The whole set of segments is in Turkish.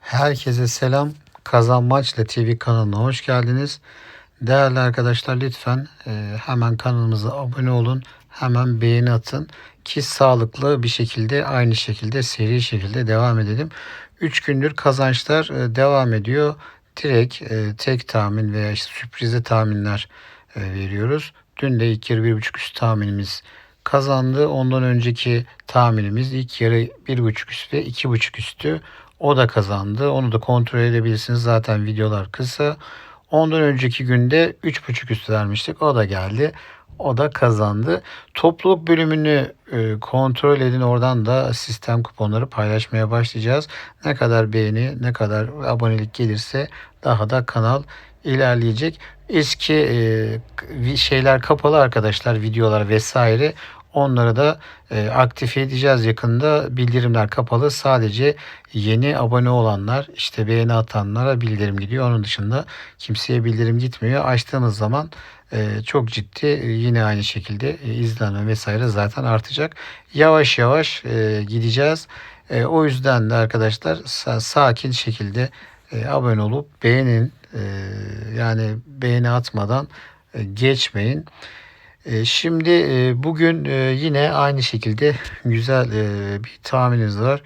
Herkese selam. Kazan Maçla TV kanalına hoş geldiniz. Değerli arkadaşlar lütfen e, hemen kanalımıza abone olun. Hemen beğeni atın ki sağlıklı bir şekilde aynı şekilde seri şekilde devam edelim. 3 gündür kazançlar e, devam ediyor. Direkt e, tek tahmin veya işte sürprize tahminler veriyoruz. Dün de ilk yarı 1.5 üst tahminimiz kazandı. Ondan önceki tahminimiz ilk yarı 1.5 üst ve 2.5 üstü. O da kazandı. Onu da kontrol edebilirsiniz. Zaten videolar kısa. Ondan önceki günde 3.5 üstü vermiştik. O da geldi. O da kazandı. Topluluk bölümünü e, kontrol edin. Oradan da sistem kuponları paylaşmaya başlayacağız. Ne kadar beğeni, ne kadar abonelik gelirse daha da kanal ilerleyecek. Eski e, şeyler kapalı arkadaşlar, videolar vesaire. Onları da e, aktif edeceğiz yakında. Bildirimler kapalı. Sadece yeni abone olanlar, işte beğeni atanlara bildirim gidiyor. Onun dışında kimseye bildirim gitmiyor. Açtığınız zaman e, çok ciddi yine aynı şekilde izlenme vesaire zaten artacak. Yavaş yavaş gideceğiz. O yüzden de arkadaşlar sa- sakin şekilde e, abone olup beğenin. E, yani beğeni atmadan e, geçmeyin. E, Şimdi e, bugün e, yine aynı şekilde güzel e, bir tahminimiz var.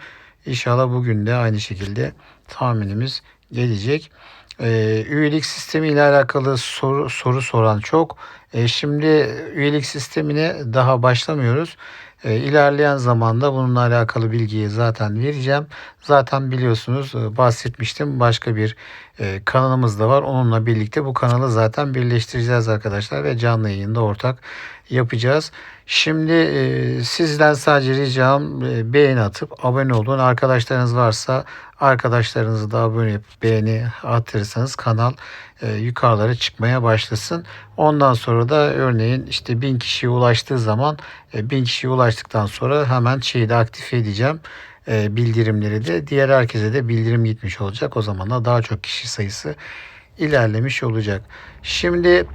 İnşallah bugün de aynı şekilde tahminimiz gelecek. E, Üyelik sistemi ile alakalı soru, soru soran çok. E, Şimdi üyelik sistemine daha başlamıyoruz. E, İlerleyen zamanda bununla alakalı bilgiyi zaten vereceğim. Zaten biliyorsunuz e, bahsetmiştim. Başka bir e, kanalımız da var. Onunla birlikte bu kanalı zaten birleştireceğiz arkadaşlar ve canlı yayında ortak yapacağız. Şimdi e, sizden sadece ricam beğeni atıp abone olun. Arkadaşlarınız varsa arkadaşlarınızı da abone yapıp beğeni atırsanız kanal e, yukarılara çıkmaya başlasın. Ondan sonra da örneğin işte 1000 kişiye ulaştığı zaman e, 1000 kişiye ulaştıktan sonra hemen şeyi de aktif edeceğim e, bildirimleri de diğer herkese de bildirim gitmiş olacak. O zaman da daha çok kişi sayısı ilerlemiş olacak. Şimdi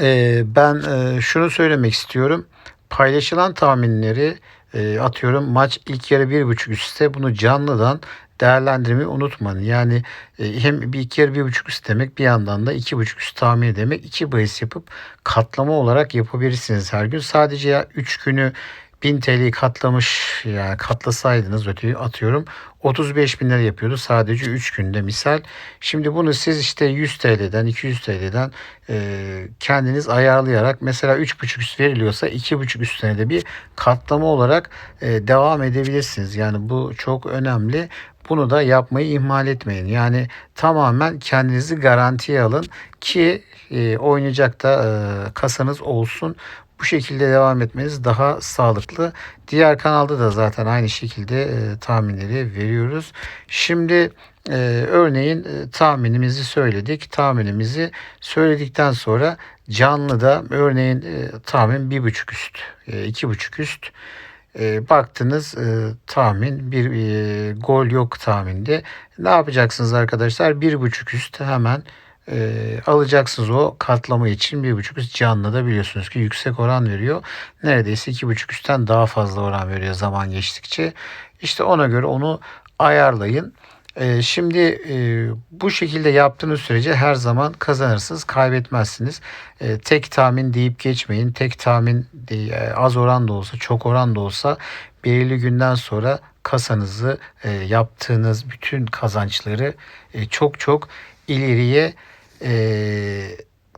e, ben e, şunu söylemek istiyorum. Paylaşılan tahminleri atıyorum maç ilk yarı bir buçuk üstte bunu canlıdan değerlendirmeyi unutmayın. Yani e, hem bir iki yarı bir buçuk üst demek bir yandan da iki buçuk üst tahmin demek. iki bahis yapıp katlama olarak yapabilirsiniz her gün. Sadece ya 3 günü 1000 TL'yi katlamış yani katlasaydınız ötüyü atıyorum 35 bin lira yapıyordu sadece 3 günde misal. Şimdi bunu siz işte 100 TL'den 200 TL'den e, kendiniz ayarlayarak mesela 3,5 üst veriliyorsa 2,5 üstüne de bir katlama olarak e, devam edebilirsiniz. Yani bu çok önemli. Bunu da yapmayı ihmal etmeyin. Yani tamamen kendinizi garantiye alın ki e, oynayacak da e, kasanız olsun. Bu şekilde devam etmeniz daha sağlıklı. Diğer kanalda da zaten aynı şekilde e, tahminleri veriyoruz. Şimdi e, örneğin e, tahminimizi söyledik. Tahminimizi söyledikten sonra canlıda örneğin e, tahmin bir buçuk üst, e, iki buçuk üst. E, baktınız e, tahmin bir e, gol yok tahminde. Ne yapacaksınız arkadaşlar? Bir buçuk üst hemen e, alacaksınız o katlama için bir buçuk üst canlı da biliyorsunuz ki yüksek oran veriyor. Neredeyse iki buçuk üstten daha fazla oran veriyor zaman geçtikçe. İşte ona göre onu ayarlayın. E, şimdi e, bu şekilde yaptığınız sürece her zaman kazanırsınız, kaybetmezsiniz. E, tek tahmin deyip geçmeyin. Tek tahmin e, az oran da olsa, çok oran da olsa belirli günden sonra kasanızı e, yaptığınız bütün kazançları e, çok çok ileriye e,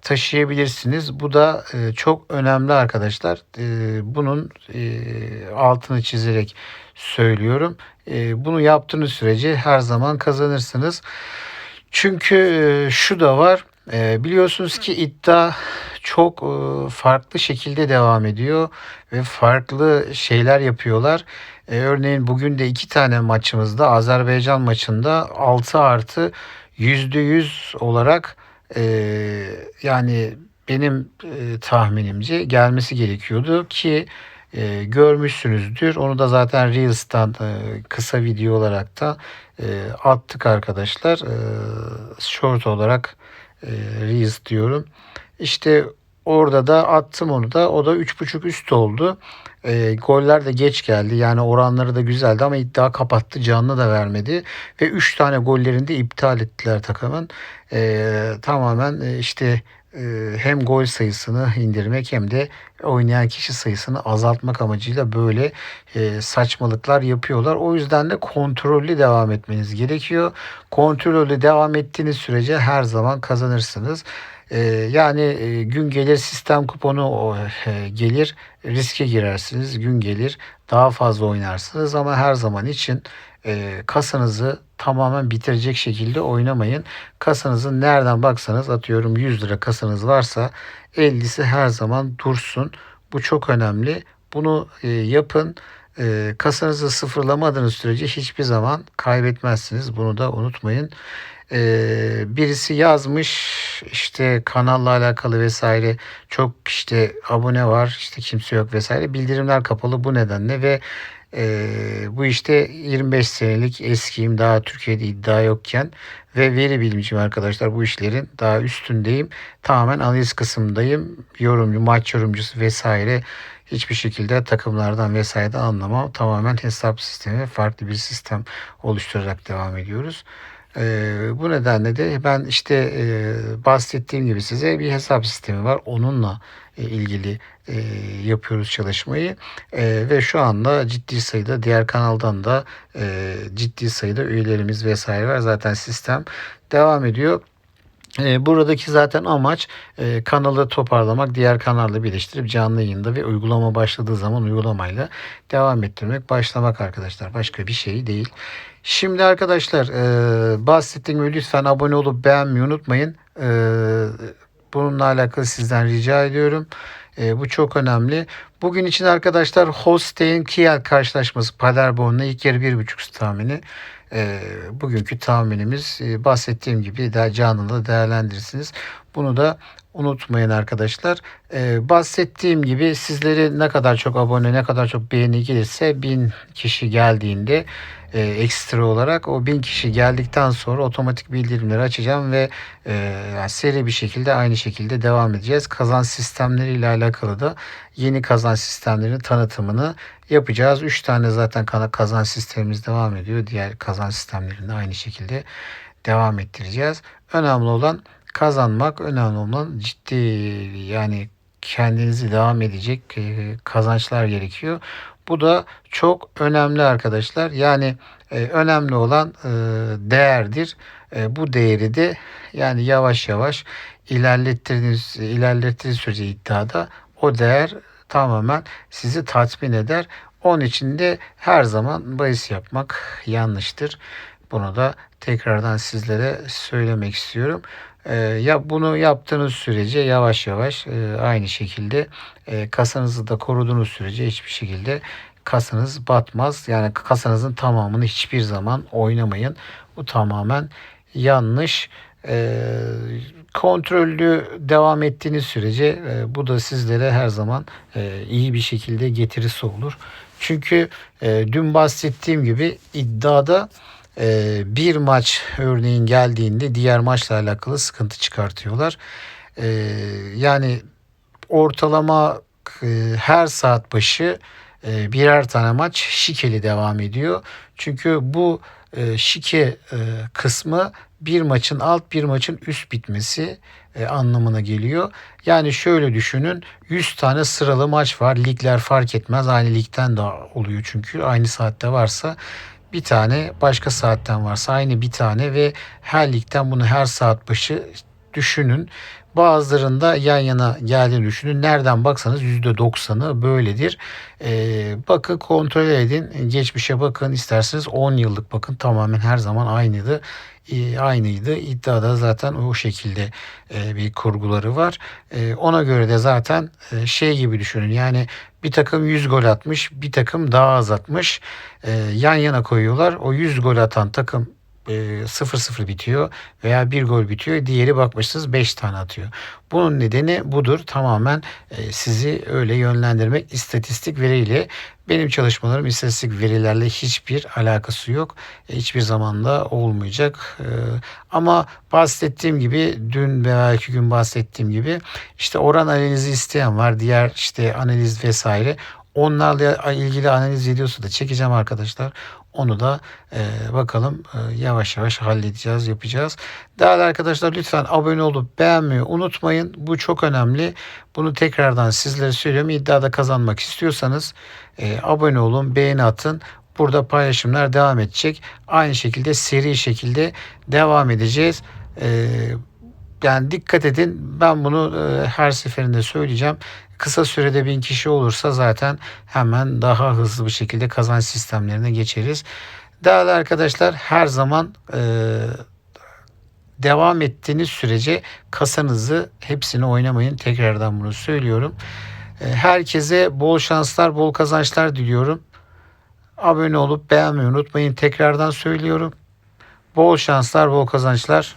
taşıyabilirsiniz. Bu da e, çok önemli arkadaşlar. E, bunun e, altını çizerek söylüyorum. E, bunu yaptığınız sürece her zaman kazanırsınız. Çünkü e, şu da var. E, biliyorsunuz ki iddia çok e, farklı şekilde devam ediyor ve farklı şeyler yapıyorlar. E, örneğin bugün de iki tane maçımızda Azerbaycan maçında 6 artı %100 olarak e, yani benim e, tahminimce gelmesi gerekiyordu ki e, görmüşsünüzdür. Onu da zaten Reels'tan e, kısa video olarak da e, attık arkadaşlar. E, short olarak e, Reels diyorum. İşte Orada da attım onu da. O da 3.5 üst oldu. E, goller de geç geldi. Yani oranları da güzeldi ama iddia kapattı. Canlı da vermedi. Ve 3 tane gollerini de iptal ettiler takımın. E, tamamen işte e, hem gol sayısını indirmek hem de oynayan kişi sayısını azaltmak amacıyla böyle e, saçmalıklar yapıyorlar. O yüzden de kontrollü devam etmeniz gerekiyor. Kontrollü devam ettiğiniz sürece her zaman kazanırsınız. E, yani e, gün gelir sistem kuponu e, gelir riske girersiniz. Gün gelir daha fazla oynarsınız ama her zaman için e, kasanızı tamamen bitirecek şekilde oynamayın. Kasanızın nereden baksanız atıyorum 100 lira kasanız varsa 50'si her zaman dursun. Bu çok önemli. Bunu yapın. E, kasanızı sıfırlamadığınız sürece hiçbir zaman kaybetmezsiniz. Bunu da unutmayın. E, birisi yazmış işte kanalla alakalı vesaire çok işte abone var işte kimse yok vesaire bildirimler kapalı bu nedenle ve e, bu işte 25 senelik eskiyim daha Türkiye'de iddia yokken ve veri bilimciyim arkadaşlar bu işlerin daha üstündeyim. Tamamen analiz kısımdayım. Yorumcu, maç yorumcusu vesaire hiçbir şekilde takımlardan vesaireden anlamam. Tamamen hesap sistemi farklı bir sistem oluşturarak devam ediyoruz. Ee, bu nedenle de ben işte e, bahsettiğim gibi size bir hesap sistemi var. Onunla e, ilgili e, yapıyoruz çalışmayı e, ve şu anda ciddi sayıda diğer kanaldan da e, ciddi sayıda üyelerimiz vesaire var. Zaten sistem devam ediyor. E, buradaki zaten amaç e, kanalı toparlamak, diğer kanalla birleştirip canlı yayında ve uygulama başladığı zaman uygulamayla devam ettirmek, başlamak arkadaşlar. Başka bir şey değil. Şimdi arkadaşlar e, bahsettiğim gibi lütfen abone olup beğenmeyi unutmayın. E, bununla alakalı sizden rica ediyorum. E, bu çok önemli. Bugün için arkadaşlar Holstein Kiel karşılaşması Paderborn'la ilk yarı 1.5 tahmini. E, bugünkü tahminimiz e, bahsettiğim gibi daha canlı değerlendirirsiniz. Bunu da unutmayın arkadaşlar. Ee, bahsettiğim gibi sizleri ne kadar çok abone ne kadar çok beğeni gelirse 1000 kişi geldiğinde e, ekstra olarak o 1000 kişi geldikten sonra otomatik bildirimleri açacağım ve e, yani seri bir şekilde aynı şekilde devam edeceğiz. Kazan sistemleri ile alakalı da yeni kazan sistemlerinin tanıtımını yapacağız. 3 tane zaten kazan sistemimiz devam ediyor. Diğer kazan sistemlerini aynı şekilde devam ettireceğiz. Önemli olan kazanmak önemli olan ciddi yani kendinizi devam edecek e, kazançlar gerekiyor. Bu da çok önemli arkadaşlar. Yani e, önemli olan e, değerdir. Bu değeri de yani yavaş yavaş ilerlettiğiniz ilerlettiğiniz sürece iddiada o değer tamamen sizi tatmin eder. Onun için de her zaman bahis yapmak yanlıştır. Bunu da tekrardan sizlere söylemek istiyorum. E, ya bunu yaptığınız sürece yavaş yavaş e, aynı şekilde e, kasanızı da koruduğunuz sürece hiçbir şekilde kasanız batmaz. Yani kasanızın tamamını hiçbir zaman oynamayın. Bu tamamen yanlış. E, kontrollü devam ettiğiniz sürece e, bu da sizlere her zaman iyi bir şekilde getirisi olur. Çünkü dün bahsettiğim gibi iddiada bir maç örneğin geldiğinde diğer maçla alakalı sıkıntı çıkartıyorlar. E, yani ortalama e, her saat başı e, birer tane maç şikeli devam ediyor. Çünkü bu e, şike kısmı bir maçın alt bir maçın üst bitmesi anlamına geliyor. Yani şöyle düşünün 100 tane sıralı maç var. Ligler fark etmez. Aynı ligden de oluyor çünkü aynı saatte varsa bir tane başka saatten varsa aynı bir tane ve her ligden bunu her saat başı düşünün. Bazılarında yan yana geldiğini düşünün. Nereden baksanız %90'ı böyledir. Ee, bakın kontrol edin. Geçmişe bakın. isterseniz 10 yıllık bakın. Tamamen her zaman aynıydı. Ee, aynıydı. İddiada zaten o şekilde e, bir kurguları var. E, ona göre de zaten e, şey gibi düşünün. Yani bir takım 100 gol atmış. Bir takım daha az atmış. E, yan yana koyuyorlar. O 100 gol atan takım 0-0 bitiyor veya bir gol bitiyor. Diğeri bakmışsınız 5 tane atıyor. Bunun nedeni budur. Tamamen e, sizi öyle yönlendirmek istatistik veriyle. Benim çalışmalarım istatistik verilerle hiçbir alakası yok. E, Hiçbir zamanda olmayacak. E, Ama bahsettiğim gibi dün veya iki gün bahsettiğim gibi işte oran analizi isteyen var. Diğer işte analiz vesaire. Onlarla ilgili analiz videosu da çekeceğim arkadaşlar. Onu da e, bakalım e, yavaş yavaş halledeceğiz, yapacağız. Değerli arkadaşlar lütfen abone olup beğenmeyi unutmayın. Bu çok önemli. Bunu tekrardan sizlere söylüyorum. İddiada kazanmak istiyorsanız e, abone olun, beğeni atın. Burada paylaşımlar devam edecek. Aynı şekilde seri şekilde devam edeceğiz. E, yani dikkat edin. Ben bunu e, her seferinde söyleyeceğim. Kısa sürede bin kişi olursa zaten hemen daha hızlı bir şekilde kazanç sistemlerine geçeriz. Değerli arkadaşlar her zaman e, devam ettiğiniz sürece kasanızı hepsini oynamayın. Tekrardan bunu söylüyorum. E, herkese bol şanslar, bol kazançlar diliyorum. Abone olup beğenmeyi unutmayın. Tekrardan söylüyorum. Bol şanslar, bol kazançlar.